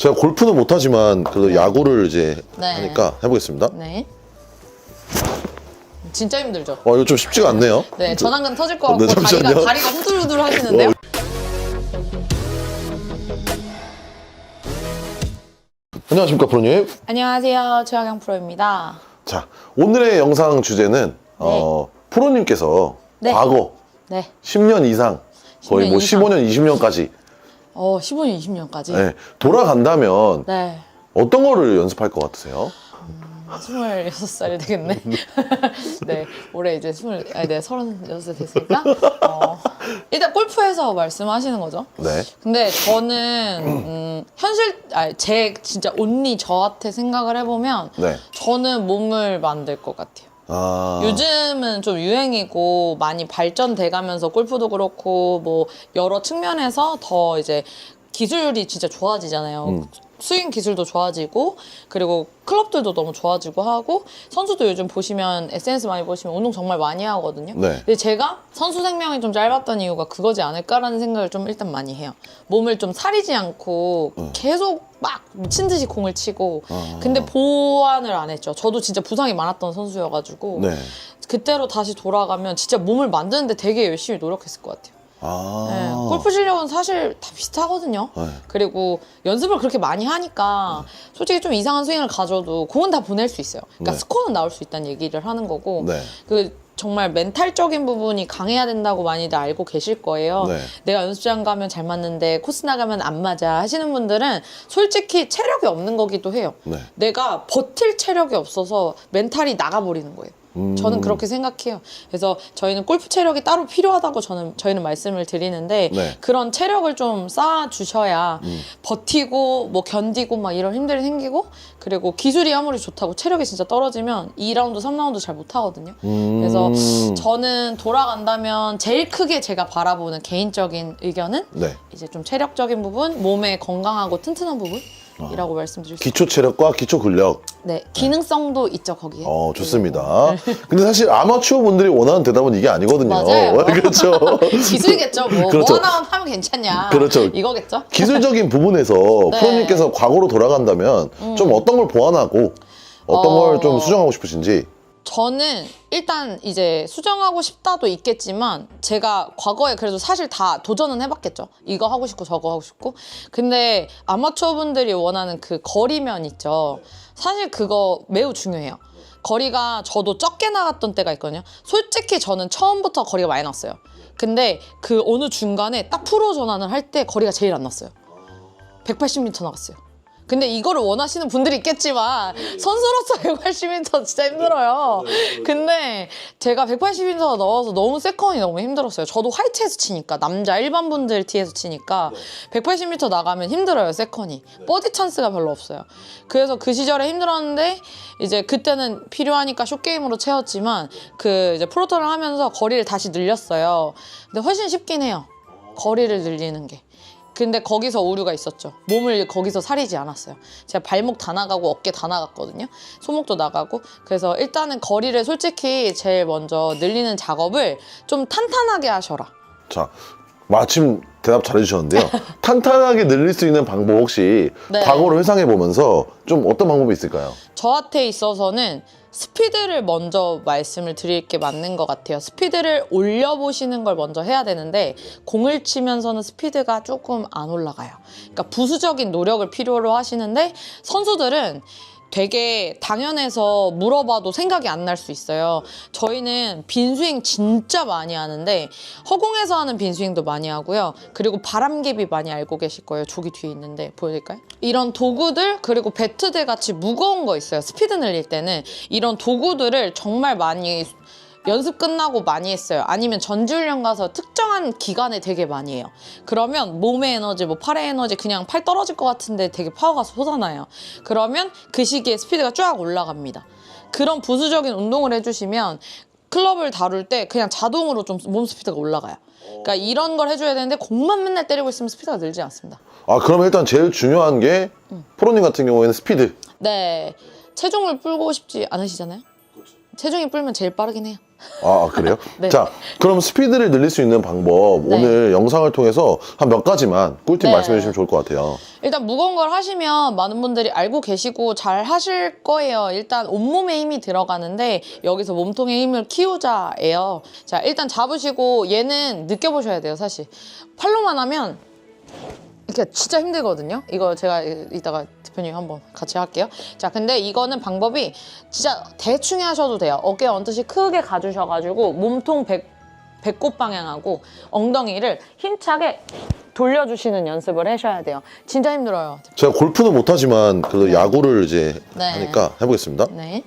제가 골프는 못하지만 그래도 야구를 이제 네. 하니까 해보겠습니다. 네. 진짜 힘들죠. 어 이거 좀 쉽지가 않네요. 네, 전완근 터질 것 네, 같고 다리가 잠시만요. 다리가 후들후들 하시는데요. 어. 안녕하십니까 프로님. 안녕하세요, 최하경 프로입니다. 자 오늘의 영상 주제는 어, 프로님께서 네. 과거 네. 10년 이상 거의 10년 뭐 이상. 15년, 20년까지 어, 15년, 20년까지. 네, 돌아간다면 네. 어떤 거를 연습할 것 같으세요? 26살 되겠네. 네. 올해 이제 20, 아니, 네, 36살 됐으니까. 어, 일단 골프에서 말씀하시는 거죠. 네. 근데 저는, 음, 현실, 아니, 제 진짜 온리 저한테 생각을 해보면, 네. 저는 몸을 만들 것 같아요. 아, 요즘은 좀 유행이고 많이 발전돼 가면서 골프도 그렇고 뭐 여러 측면에서 더 이제 기술이 진짜 좋아지잖아요. 음. 스윙 기술도 좋아지고 그리고 클럽들도 너무 좋아지고 하고 선수도 요즘 보시면 SNS 많이 보시면 운동 정말 많이 하거든요. 네. 근데 제가 선수 생명이 좀 짧았던 이유가 그거지 않을까라는 생각을 좀 일단 많이 해요. 몸을 좀 사리지 않고 계속 막 미친 듯이 공을 치고 아. 근데 보완을 안 했죠. 저도 진짜 부상이 많았던 선수여가지고 네. 그때로 다시 돌아가면 진짜 몸을 만드는데 되게 열심히 노력했을 것 같아요. 아, 네, 골프 실력은 사실 다 비슷하거든요. 네. 그리고 연습을 그렇게 많이 하니까 솔직히 좀 이상한 스윙을 가져도 공은 다 보낼 수 있어요. 그러니까 네. 스코어는 나올 수 있다는 얘기를 하는 거고 네. 그 정말 멘탈적인 부분이 강해야 된다고 많이들 알고 계실 거예요. 네. 내가 연습장 가면 잘 맞는데 코스 나가면 안 맞아 하시는 분들은 솔직히 체력이 없는 거기도 해요. 네. 내가 버틸 체력이 없어서 멘탈이 나가버리는 거예요. 음. 저는 그렇게 생각해요. 그래서 저희는 골프 체력이 따로 필요하다고 저는 저희는 말씀을 드리는데 네. 그런 체력을 좀 쌓아 주셔야 버티고 뭐 견디고 막 이런 힘들이 생기고 그리고 기술이 아무리 좋다고 체력이 진짜 떨어지면 2라운드, 3라운드 잘 못 하거든요. 음. 그래서 저는 돌아간다면 제일 크게 제가 바라보는 개인적인 의견은 네. 이제 좀 체력적인 부분, 몸에 건강하고 튼튼한 부분 이라고 말씀드릴 수. 기초 체력과 기초 근력. 네, 기능성도 있죠 거기에. 어, 좋습니다. 근데 사실 아마추어 분들이 원하는 대답은 이게 아니거든요. 맞아요. 그렇죠. 기술이겠죠. 뭐, 그렇죠. 뭐 하나만 하면 괜찮냐. 그렇죠. 이거겠죠. 기술적인 부분에서 네. 프로님께서 과거로 돌아간다면 좀 어떤 걸 보완하고 어떤 어. 걸 좀 수정하고 싶으신지. 저는 일단 이제 수정하고 싶다도 있겠지만 제가 과거에 그래도 사실 다 도전은 해봤겠죠. 이거 하고 싶고 저거 하고 싶고. 근데 아마추어 분들이 원하는 그 거리면 있죠. 사실 그거 매우 중요해요. 거리가 저도 적게 나갔던 때가 있거든요. 솔직히 저는 처음부터 거리가 많이 났어요. 근데 그 어느 중간에 딱 프로 전환을 할 때 거리가 제일 안 났어요. 180m 나갔어요. 근데 이거를 원하시는 분들이 있겠지만 선수로서 180m 진짜 힘들어요. 근데 제가 180m 넣어서 너무 세컨이 너무 힘들었어요. 저도 화이트에서 치니까 남자 일반 분들 티에서 치니까 180m 나가면 힘들어요 세컨이 버디 찬스가 별로 없어요. 그래서 그 시절에 힘들었는데 이제 그때는 필요하니까 숏게임으로 채웠지만 그 이제 프로턴을 하면서 거리를 다시 늘렸어요. 근데 훨씬 쉽긴 해요. 거리를 늘리는 게. 근데 거기서 오류가 있었죠. 몸을 거기서 사리지 않았어요. 제가 발목 다 나가고 어깨 다 나갔거든요. 손목도 나가고. 그래서 일단은 거리를 솔직히 제일 먼저 늘리는 작업을 좀 탄탄하게 하셔라. 자, 마침 대답 잘해주셨는데요. 탄탄하게 늘릴 수 있는 방법 혹시 네. 과거를 회상해 보면서 좀 어떤 방법이 있을까요? 저한테 있어서는 스피드를 먼저 말씀을 드릴 게 맞는 것 같아요. 스피드를 올려보시는 걸 먼저 해야 되는데 공을 치면서는 스피드가 조금 안 올라가요. 그러니까 부수적인 노력을 필요로 하시는데 선수들은 되게 당연해서 물어봐도 생각이 안 날 수 있어요. 저희는 빈스윙 진짜 많이 하는데 허공에서 하는 빈스윙도 많이 하고요. 그리고 바람개비 많이 알고 계실 거예요. 저기 뒤에 있는데 보여드릴까요? 이런 도구들 그리고 배트대 같이 무거운 거 있어요. 스피드 늘릴 때는 이런 도구들을 정말 많이 연습 끝나고 많이 했어요. 아니면 전지훈련 가서 특정한 기간에 되게 많이 해요. 그러면 몸의 에너지, 뭐 팔의 에너지 그냥 팔 떨어질 것 같은데 되게 파워가 솟아나요. 그러면 그 시기에 스피드가 쫙 올라갑니다. 그런 부수적인 운동을 해주시면 클럽을 다룰 때 그냥 자동으로 좀 몸 스피드가 올라가요. 그러니까 이런 걸 해줘야 되는데 공만 맨날 때리고 있으면 스피드가 늘지 않습니다. 아, 그러면 일단 제일 중요한 게 프로님 같은 경우에는 스피드. 네. 체중을 불고 싶지 않으시잖아요? 체중이 불면 제일 빠르긴 해요. 아 그래요? 네. 자 그럼 스피드를 늘릴 수 있는 방법 네. 오늘 영상을 통해서 한 몇 가지만 꿀팁 네. 말씀해 주시면 좋을 것 같아요. 일단 무거운 걸 하시면 많은 분들이 알고 계시고 잘 하실 거예요. 일단 온몸에 힘이 들어가는데 여기서 몸통의 힘을 키우자예요. 자, 일단 잡으시고 얘는 느껴보셔야 돼요, 사실. 팔로만 하면 이렇게 진짜 힘들거든요. 이거 제가 이따가 대표님 한번 같이 할게요. 자, 근데 이거는 방법이 진짜 대충 하셔도 돼요. 어깨 언뜻이 크게 가주셔가지고 몸통 배, 배꼽 방향하고 엉덩이를 힘차게 돌려주시는 연습을 하셔야 돼요. 진짜 힘들어요. 제가 골프는 못하지만 그래도 야구를 이제 네. 하니까 해보겠습니다. 네.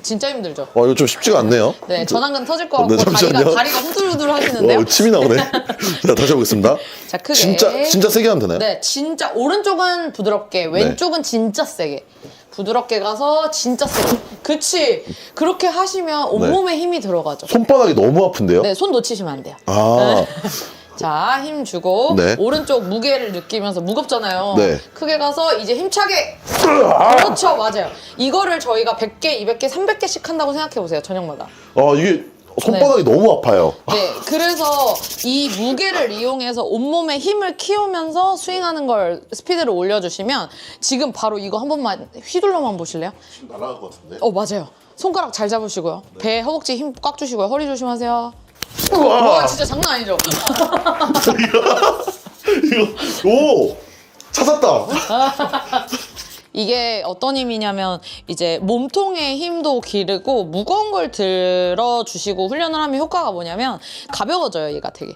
진짜 힘들죠. 어 이거 좀 쉽지가 않네요. 네, 전완근 터질 것 같고 네, 잠시만요. 다리가 다리가 후들후들 하시는데요. 어, 침이 나오네. 자 다시 해보겠습니다. 자, 크게. 진짜 진짜 세게 하면 되나요? 네, 진짜 오른쪽은 부드럽게, 왼쪽은 진짜 세게. 부드럽게 가서 진짜 세게. 그치. 그렇게 하시면 온몸에 힘이 들어가죠. 손바닥이 너무 아픈데요? 네, 손 놓치시면 안 돼요. 아 자, 힘 주고 네. 오른쪽 무게를 느끼면서 무겁잖아요. 네. 크게 가서 이제 힘차게. 그렇죠, 맞아요. 이거를 저희가 100개, 200개, 300개씩 한다고 생각해 보세요. 저녁마다. 아, 이게 손바닥이 너무 아파요. 네, 그래서 이 무게를 이용해서 온몸에 힘을 키우면서 스윙하는 걸 스피드를 올려주시면 지금 바로 이거 한 번만 휘둘러만 보실래요? 날아갈 것 같은데. 어, 맞아요. 손가락 잘 잡으시고요. 배, 허벅지 힘 꽉 주시고요. 허리 조심하세요. 우와. 와, 진짜 장난 아니죠? 이거 오 찾았다. 이게 어떤 힘이냐면 이제 몸통의 힘도 기르고 무거운 걸 들어주시고 훈련을 하면 효과가 뭐냐면 가벼워져요 얘가 되게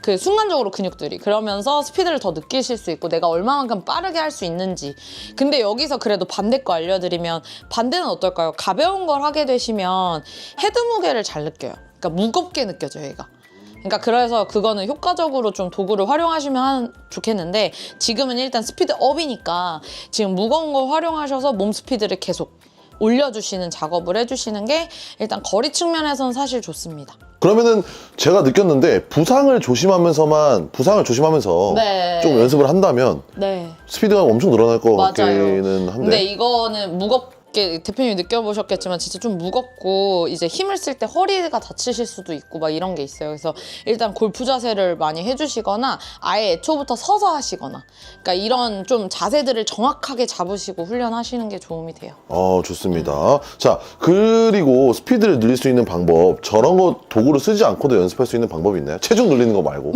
그 순간적으로 근육들이 그러면서 스피드를 더 느끼실 수 있고 내가 얼마만큼 빠르게 할 수 있는지 근데 여기서 그래도 반대 거 알려드리면 반대는 어떨까요 가벼운 걸 하게 되시면 헤드 무게를 잘 느껴요 그러니까 무겁게 느껴져요 얘가 그러니까 그래서 그거는 효과적으로 좀 도구를 활용하시면 한- 좋겠는데 지금은 일단 스피드 업이니까 지금 무거운 걸 활용하셔서 몸 스피드를 계속 올려주시는 작업을 해주시는 게 일단 거리 측면에서는 사실 좋습니다. 그러면은 제가 느꼈는데 부상을 조심하면서만 부상을 조심하면서 네. 좀 연습을 한다면 네. 스피드가 엄청 늘어날 것 맞아요. 같기는 한데. 근데 이거는 무겁 게 대표님이 느껴보셨겠지만 진짜 좀 무겁고 이제 힘을 쓸 때 허리가 다치실 수도 있고 막 이런 게 있어요. 그래서 일단 골프 자세를 많이 해주시거나 아예 애초부터 서서 하시거나 그러니까 이런 좀 자세들을 정확하게 잡으시고 훈련하시는 게 도움이 돼요. 어 좋습니다. 자 그리고 스피드를 늘릴 수 있는 방법 저런 거 도구를 쓰지 않고도 연습할 수 있는 방법이 있나요? 체중 늘리는 거 말고.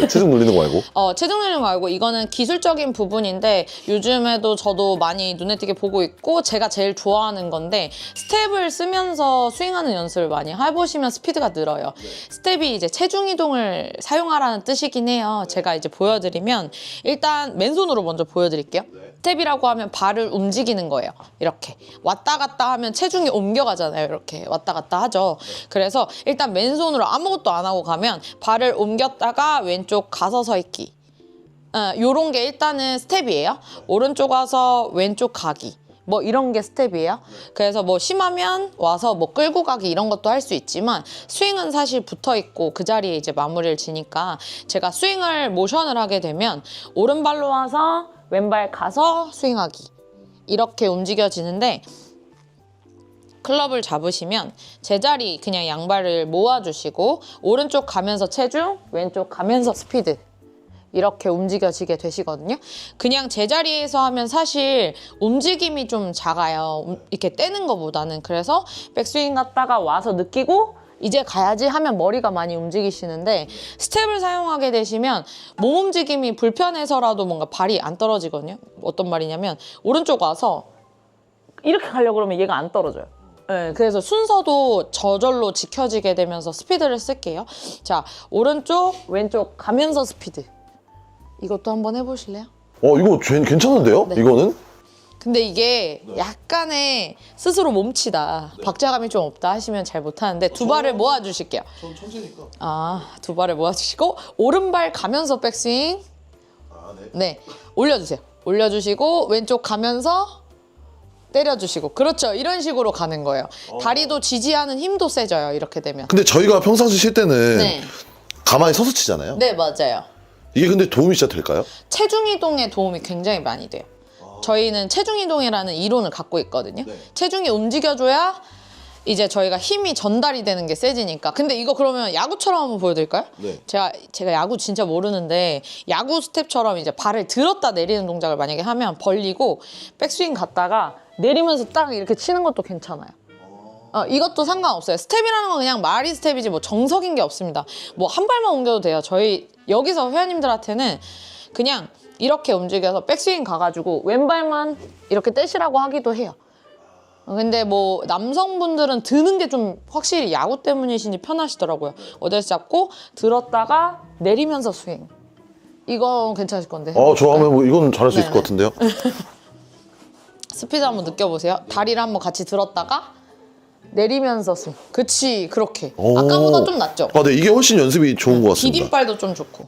네, 체중 늘리는 거 말고. 어, 체중 늘리는 거 말고 이거는 기술적인 부분인데 요즘에도 저도 많이 눈에 띄게 보고 있고 제가 제일 좋아하는 건데 스텝을 쓰면서 스윙하는 연습을 많이 해보시면 스피드가 늘어요. 스텝이 이제 체중 이동을 사용하라는 뜻이긴 해요. 제가 이제 보여드리면 일단 맨손으로 먼저 보여드릴게요. 스텝이라고 하면 발을 움직이는 거예요. 이렇게 왔다 갔다 하면 체중이 옮겨가잖아요. 이렇게 왔다 갔다 하죠. 그래서 일단 맨손으로 아무것도 안 하고 가면 발을 옮겼다가 왼쪽 가서 서 있기. 어, 요런 게 일단은 스텝이에요. 오른쪽 와서 왼쪽 가기. 뭐 이런 게 스텝이에요. 그래서 뭐 심하면 와서 뭐 끌고 가기 이런 것도 할 수 있지만 스윙은 사실 붙어 있고 그 자리에 이제 마무리를 지니까 제가 스윙을 모션을 하게 되면 오른발로 와서 왼발 가서 스윙하기. 이렇게 움직여지는데 클럽을 잡으시면 제자리 그냥 양발을 모아주시고 오른쪽 가면서 체중, 왼쪽 가면서 스피드 이렇게 움직여지게 되시거든요. 그냥 제자리에서 하면 사실 움직임이 좀 작아요. 음, 이렇게 떼는 것보다는 그래서 백스윙 갔다가 와서 느끼고 이제 가야지 하면 머리가 많이 움직이시는데 스텝을 사용하게 되시면 몸 움직임이 불편해서라도 뭔가 발이 안 떨어지거든요. 어떤 말이냐면 오른쪽 와서 이렇게 가려고 그러면 얘가 안 떨어져요. 네, 그래서 순서도 저절로 지켜지게 되면서 스피드를 쓸게요. 자, 오른쪽, 왼쪽 가면서 스피드. 이것도 한번 해보실래요? 어 이거 괜- 괜찮은데요? 네. 이거는? 근데 이게 약간의 스스로 몸치다. 박자감이 좀 없다 하시면 잘 못하는데 두 발을 모아주실게요. 전 천재니까. 아, 두 발을 모아주시고 오른발 가면서 백스윙. 아 네. 네, 올려주세요. 올려주시고 왼쪽 가면서 때려주시고 그렇죠. 이런 식으로 가는 거예요. 다리도 지지하는 힘도 세져요. 이렇게 되면. 근데 저희가 평상시 칠 때는 네, 가만히 서서 치잖아요. 네 맞아요. 이게 근데 도움이 진짜 될까요? 체중 이동에 도움이 굉장히 많이 돼요. 저희는 체중 이동이라는 이론을 갖고 있거든요. 네. 체중이 움직여줘야 이제 저희가 힘이 전달이 되는 게 세지니까. 근데 이거 그러면 야구처럼 한번 보여드릴까요? 네. 제가 제가 야구 진짜 모르는데 야구 스텝처럼 이제 발을 들었다 내리는 동작을 만약에 하면 벌리고 백스윙 갔다가 내리면서 딱 이렇게 치는 것도 괜찮아요. 어, 이것도 상관없어요. 스텝이라는 건 그냥 말이 스텝이지 뭐 정석인 게 없습니다. 뭐 한 발만 옮겨도 돼요. 저희 여기서 회원님들한테는 그냥 이렇게 움직여서 백스윙 가가지고 왼발만 이렇게 떼시라고 하기도 해요. 어, 근데 뭐 남성분들은 드는 게 좀 확실히 야구 때문이신지 편하시더라고요. 어디서 잡고 들었다가 내리면서 스윙. 이건 괜찮으실 건데. 어, 저 하면 뭐 이건 잘할 수 있을 네네. 것 같은데요? 스피드 한번 느껴보세요. 다리를 한번 같이 들었다가 내리면서 스윙. 그치 그렇게. 오. 아까보다 좀 낫죠. 아, 네, 이게 훨씬 연습이 좋은 것 같습니다. 디딤발도 좀 좋고.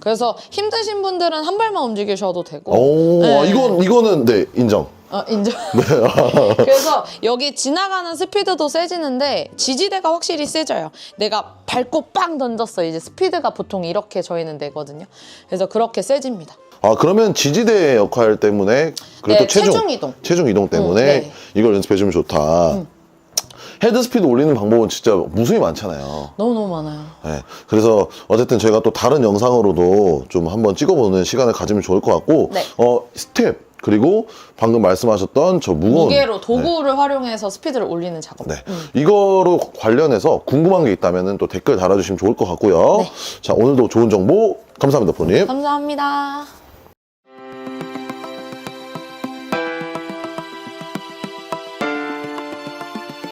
그래서 힘드신 분들은 한 발만 움직이셔도 되고. 오, 네. 아, 이건, 이거는, 네, 인정. 어, 인정. 그래서 여기 지나가는 스피드도 세지는데 지지대가 확실히 세져요. 내가 밟고 빵 던졌어. 이제 스피드가 보통 이렇게 저희는 되거든요. 그래서 그렇게 세집니다. 아, 그러면 지지대 역할 때문에, 그래도 네, 체중, 체중 이동. 체중 이동 때문에 음, 네. 이걸 연습해주면 좋다. 헤드 스피드 올리는 방법은 진짜 무수히 많잖아요. 너무너무 많아요. 네, 그래서 어쨌든 저희가 또 다른 영상으로도 좀 한번 찍어보는 시간을 가지면 좋을 것 같고, 네. 어, 스텝, 그리고 방금 말씀하셨던 저 무거운. 무게로 도구를 활용해서 스피드를 올리는 작업. 네. 이거로 관련해서 궁금한 게 있다면 또 댓글 달아주시면 좋을 것 같고요. 네. 자, 오늘도 좋은 정보 감사합니다, 프로님. 감사합니다.